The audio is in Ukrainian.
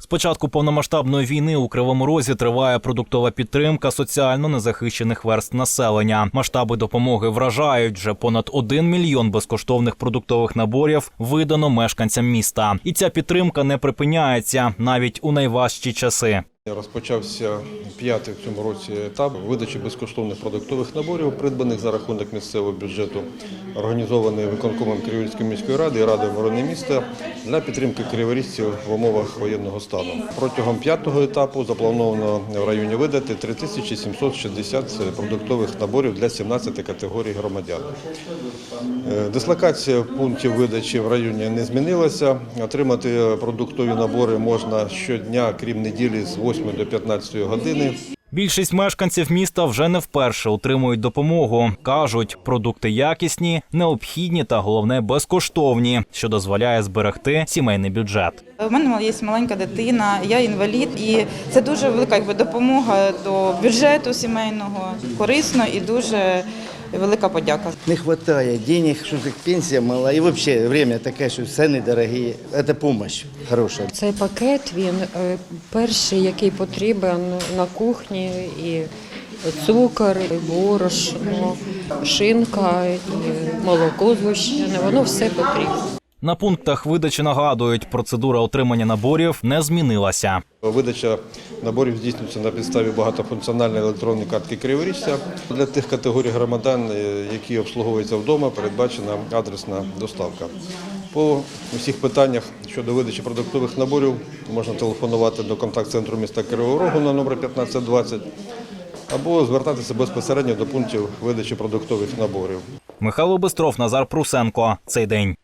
З початку повномасштабної війни у Кривому Розі триває продуктова підтримка соціально незахищених верст населення. Масштаби допомоги вражають вже понад 1 мільйон безкоштовних продуктових наборів видано мешканцям міста. І ця підтримка не припиняється навіть у найважчі часи. Розпочався п'ятий в цьому році етап видачі безкоштовних продуктових наборів, придбаних за рахунок місцевого бюджету, організований виконкомом Криворізької міської ради і Радою оборони міста для підтримки криворізців в умовах воєнного стану. Протягом п'ятого етапу заплановано в районі видати 3760 продуктових наборів для 17 категорій громадян. Е, Дислокація пунктів видачі в районі не змінилася. Отримати продуктові набори можна щодня, крім неділі, з 8 до 15 години. Більшість мешканців міста вже не вперше отримують допомогу. кажуть, продукти якісні, необхідні та головне безкоштовні, що дозволяє зберегти сімейний бюджет. У мене є маленька дитина, я інвалід, і це дуже велика якби, допомога до бюджету сімейного, корисно і дуже велика подяка. Не вистачає денег, що так пенсія мала. і взагалі время таке, що цены дорогі. Це допомога хороша. Цей пакет він е, перший, який потрібен на кухні, і цукор, і борошно, шинка, і молоко згущене. Воно все потрібно. На пунктах видачі нагадують, процедура отримання наборів не змінилася. Видача наборів здійснюється на підставі багатофункціональної електронної картки Криворіжця. Для тих категорій громадян, е, які обслуговуються вдома, передбачена адресна доставка. По усіх питаннях щодо видачі продуктових наборів можна телефонувати до контакт-центру міста Кривого Рогу на номер 1520 або звертатися безпосередньо до пунктів видачі продуктових наборів. Михайло Бистров, Назар Прусенко. Цей день.